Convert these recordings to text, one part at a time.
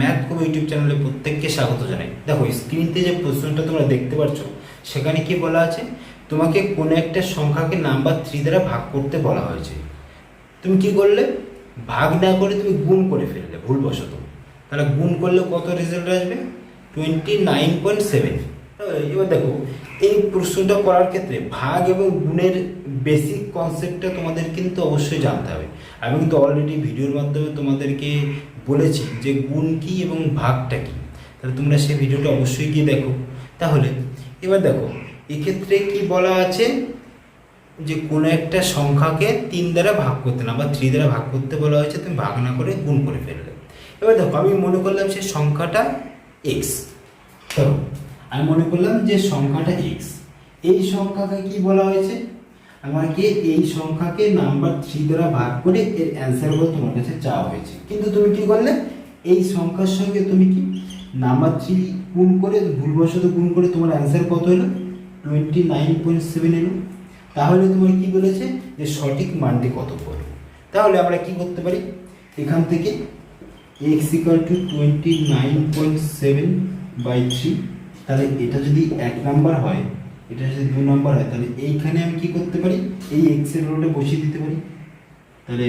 Math কবি YouTube চ্যানেলে প্রত্যেককে স্বাগত জানাই। দেখো স্ক্রিনতে যে প্রশ্নটা তোমরা দেখতে পাচ্ছ সেখানে কি বলা আছে? তোমাকে কোনো একটা সংখ্যাকে নাম্বার থ্রি দ্বারা ভাগ করতে বলা হয়েছে। তুমি কি করলে? ভাগ না করে তুমি গুণ করে ফেললে, ভুলবশত। তাহলে গুণ করলে কত রেজাল্ট আসবে? টোয়েন্টি নাইন পয়েন্ট সেভেন এবার দেখো এই প্রশ্নটা করার ক্ষেত্রে ভাগ এবং গুণের বেসিক কনসেপ্টটা তোমাদের কিন্তু অবশ্যই জানতে হবে। আমি কিন্তু অলরেডি ভিডিওর মাধ্যমে তোমাদেরকে বলেছি যে গুণ কী এবং ভাগটা কী। তাহলে তোমরা সেই ভিডিওটা অবশ্যই গিয়ে দেখো। তাহলে এবার দেখো, এক্ষেত্রে কি বলা আছে? যে কোনো একটা সংখ্যাকে তিন দ্বারা ভাগ করতে না বা থ্রি দ্বারা ভাগ করতে বলা হয়েছে, তুমি ভাগ না করে গুণ করে ফেললে। এবার দেখো, আমি মনে করলাম সেই সংখ্যাটা এক্স দেখো আমি মনে করলাম যে সংখ্যাটা এক্স এই সংখ্যাকে কি বলা হয়েছে? আমাকে এই সংখ্যাকে নাম্বার থ্রি দ্বারা ভাগ করে এর অ্যান্সারগুলো তোমার কাছে চাওয়া হয়েছে। কিন্তু তুমি কি করলে? এই সংখ্যার সঙ্গে তুমি কি নাম্বার থ্রি গুণ করে, ভুলবশত গুণ করে তোমার অ্যান্সার কত এলো টোয়েন্টি নাইন পয়েন্ট সেভেন এলো। তাহলে তোমার কি বলেছে? যে সঠিক মানটি কত পড়বে তাহলে আমরা কি করতে পারি? এখান থেকে x equal to twenty nine point seven by three তাহলে এটা যদি এক নাম্বার হয়, এটা যদি দু নাম্বার হয়, তাহলে এইখানে আমি কি করতে পারি? এই এক্সের রোডে বসিয়ে দিতে পারি। তাহলে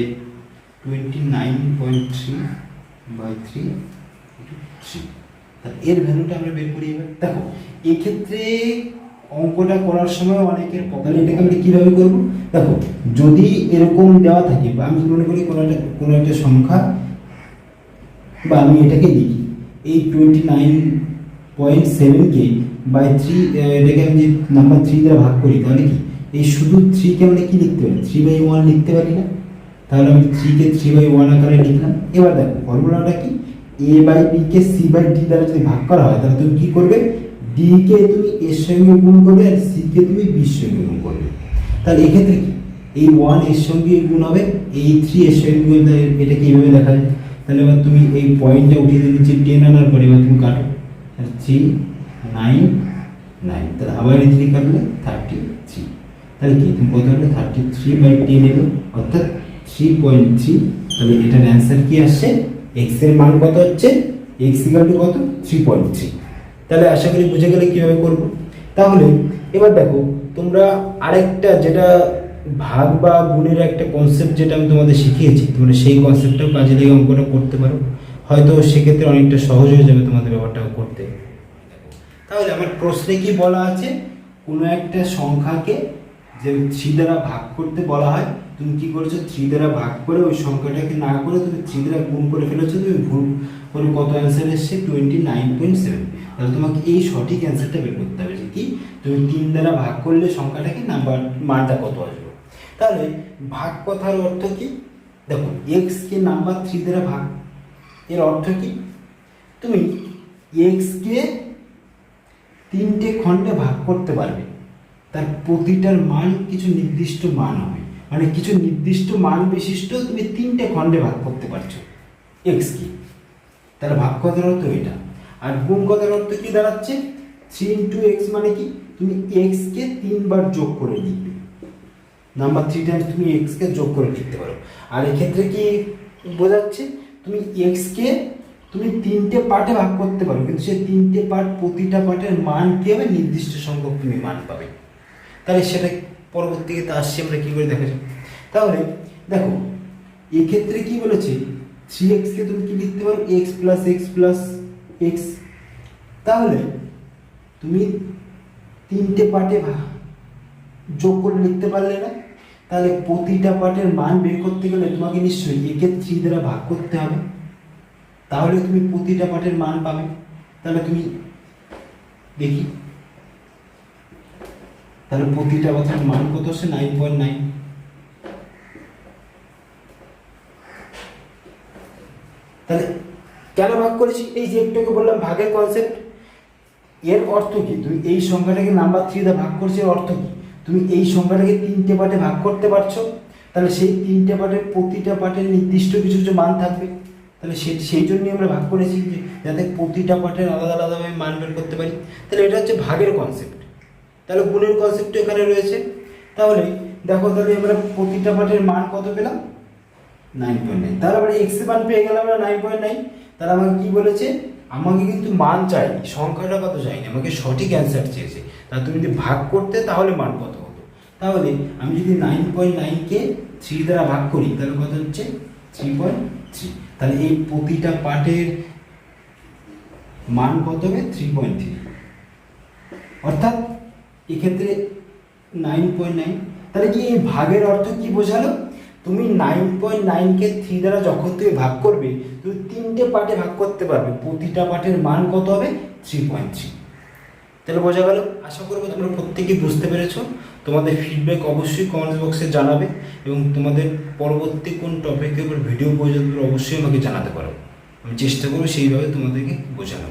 twenty nine point three by three three তাহলে এর ভ্যালুটা আমরা বের করি এবার। দেখো, এক্ষেত্রে অঙ্কটা করার সময় অনেকের তাহলে এটাকে আমরা কীভাবে করব? দেখো, যদি এরকম দেওয়া থাকে, বা আমি মনে করি কোনো একটা কোনো একটা সংখ্যা, বা আমি এটাকে লিখি, এই টোয়েন্টি নাইন পয়েন্ট সেভেনকে বাই থ্রি এটাকে আমি যে নাম্বার থ্রি দ্বারা ভাগ করি, তাহলে কি? এই শুধু থ্রিকে আমরা কি লিখতে পারি? থ্রি বাই ওয়ান লিখতে পারি না? তাহলে আমি থ্রিকে থ্রি বাই ওয়ান আকারে লিখলাম। এবার দেখো ফর্মুলাটা কি? এ বাই বি কে সি বাই ডি দ্বারা যদি ভাগ করা হয়, তাহলে তুমি কি করবে? ডি কে তুমি এর সঙ্গে গুণ করবে আর সি কে তুমি বির সঙ্গে গুণ করবে। তাহলে এক্ষেত্রে কি? এই ওয়ানের সঙ্গে গুণ হবে, এই থ্রি এর সঙ্গে গুণ তাহলে এটা কীভাবে দেখা যায়। তাহলে এবার তুমি এই পয়েন্টটা উঠিয়ে দিয়ে নিচে টেন আনার পরে এবার তুমি কাটো। থ্রি নাইন নাইন তাহলে আবার এই থ্রি কাটলে থার্টি থ্রি তাহলে কি? তুমি হলে থার্টি থ্রি বাই টেন এলো অর্থাৎ থ্রি পয়েন্ট থ্রি তাহলে এটার অ্যান্সার কি আসছে? এক্সের মান কত হচ্ছে? এক্স ইকাল টু কত? থ্রি পয়েন্ট থ্রি তাহলে আশা করি বুঝে গেলে কীভাবে করব? তাহলে এবার দেখো, তোমরা আরেকটা যেটা ভাগ বা গুণের একটা কনসেপ্ট যেটা আমি তোমাদের শিখিয়েছি, তোমরা সেই কনসেপ্টটাও কাজে লেগে অঙ্কটা করতে পারো। হয়তো সেক্ষেত্রে অনেকটা সহজ হয়ে যাবে তোমাদের ব্যাপারটা করতে। তাহলে আমার প্রশ্নে কি বলা আছে? কোনো একটা সংখ্যাকে যে থ্রি দ্বারা ভাগ করতে বলা হয়, তুমি কি করেছ? থ্রি দ্বারা ভাগ করে ওই সংখ্যাটাকে না করে তুমি থ্রি দ্বারা গুণ করে ফেলেছো, তুমি ভুল করে কত অ্যান্সার এসছে? টোয়েন্টি নাইন পয়েন্ট সেভেন তাহলে তোমাকে এই সঠিক অ্যান্সারটা বের করতে হবে যে কি? তুমি তিন দ্বারা ভাগ করলে সংখ্যাটাকে নাম্বার মানটা কত আসবে? তাহলে ভাগ কথার অর্থ কি? দেখো এক্স কে নাম্বার থ্রি দ্বারা ভাগ, এর অর্থ কি? তুমি এক্সকে তিনটে খণ্ডে ভাগ করতে পারবে। তার প্রতিটার মান কিছু নির্দিষ্ট মান হবে। মানে কিছু নির্দিষ্ট মান বিশিষ্ট তুমি তিনটে খণ্ডে ভাগ করতে পারছ। এক্স কি? তার ভাগ কথার অর্থ এটা। আর গুণ কথার অর্থ কি দাঁড়াচ্ছে? থ্রি ইন্টু এক্স মানে কি? তুমি এক্সকে তিনবার যোগ করে লিখবে। নাম্বার থ্রি টাইমস তুমি এক্সকে যোগ করে লিখতে পারো। আর এক্ষেত্রে কি বোঝাচ্ছে? তুমি এক্সকে তুমি তিনটে পার্টে ভাগ করতে পারো, কিন্তু সেই তিনটে পার্ট প্রতিটা পার্টের মান কি হবে? নির্দিষ্ট সংখ্যক তুমি মান পাবে। তাহলে সেটা পরবর্তীতে আসছে, আমরা কী করে দেখা তাহলে দেখো, এক্ষেত্রে কি বলেছে? থ্রি এক্সকে তুমি কি লিখতে পারো? X plus x plus x তাহলে তুমি তিনটে পার্টে যোগ করে লিখতে পারলে না? তাহলে প্রতিটা পার্টের মান বের করতে গেলে তোমাকে নিশ্চয়ই একে থ্রি দ্বারা ভাগ করতে হবে। তাহলে তুমি প্রতিটা পার্টের মান পাবে। তাহলে তুমি দেখি। তাহলে প্রতিটা পার্টের মান কত হচ্ছে নাইন পয়েন্ট নাইন তাহলে কেন ভাগ করেছি? এই যে একটুকে বললাম ভাগের কনসেপ্ট এর অর্থ কি? তুমি এই সংখ্যাটাকে নাম্বার থ্রি দিয়ে ভাগ করছ, এর অর্থ কি? তুমি এই সংখ্যাটাকে তিনটে পার্টে ভাগ করতে পারছ, তাহলে সেই তিনটে পার্টের প্রতিটা পার্টের নির্দিষ্ট কিছু কিছু মান থাকবে। তাহলে সে, সেই জন্যই আমরা ভাগ করেছি যে যাতে প্রতিটা পার্টের আলাদা আলাদাভাবে মান বের করতে পারি। তাহলে এটা হচ্ছে ভাগের কনসেপ্ট তাহলে গুণের কনসেপ্ট এখানে রয়েছে। তাহলে দেখো, তাহলে আমরা প্রতিটা পার্টের মান কত পেলাম? নাইন পয়েন্ট নাইন তাহলে আমরা এক্স মান পেয়ে গেলাম, আমরা নাইন পয়েন্ট নাইন তাহলে আমাকে কী বলেছে? আমাকে কিন্তু মান চাই, সংখ্যাটা কত চাইনি, আমাকে সঠিক অ্যান্সার চেয়েছে। তা তুমি যদি ভাগ করতে, তাহলে মান কত হতো তাহলে আমি যদি নাইন পয়েন্ট নাইনকে থ্রি দ্বারা ভাগ করি, তাহলে কত হচ্ছে? থ্রি পয়েন্ট থ্রি তাহলে এই প্রতিটা পার্টের মান কত হবে? থ্রি পয়েন্ট থ্রি অর্থাৎ এক্ষেত্রে নাইন পয়েন্ট নাইন তাহলে কি এই ভাগের অর্থ কি বোঝালো? তুমি নাইন পয়েন্ট নাইনকে থ্রি দ্বারা যখন তুমি ভাগ করবে, তুমি তিনটে পার্টে ভাগ করতে পারবে। প্রতিটা পার্টের মান কত হবে? থ্রি পয়েন্ট থ্রি তাহলে বোঝা গেল? আশা করব তোমরা প্রত্যেকেই বুঝতে পেরেছ। তোমাদের ফিডব্যাক অবশ্যই কমেন্টস বক্সে জানাবে এবং তোমাদের পরবর্তী কোন টপিকের উপর ভিডিও প্রয়োজন অবশ্যই আমাকে জানাতে পারো। আমি চেষ্টা করব সেইভাবে তোমাদেরকে বোঝানো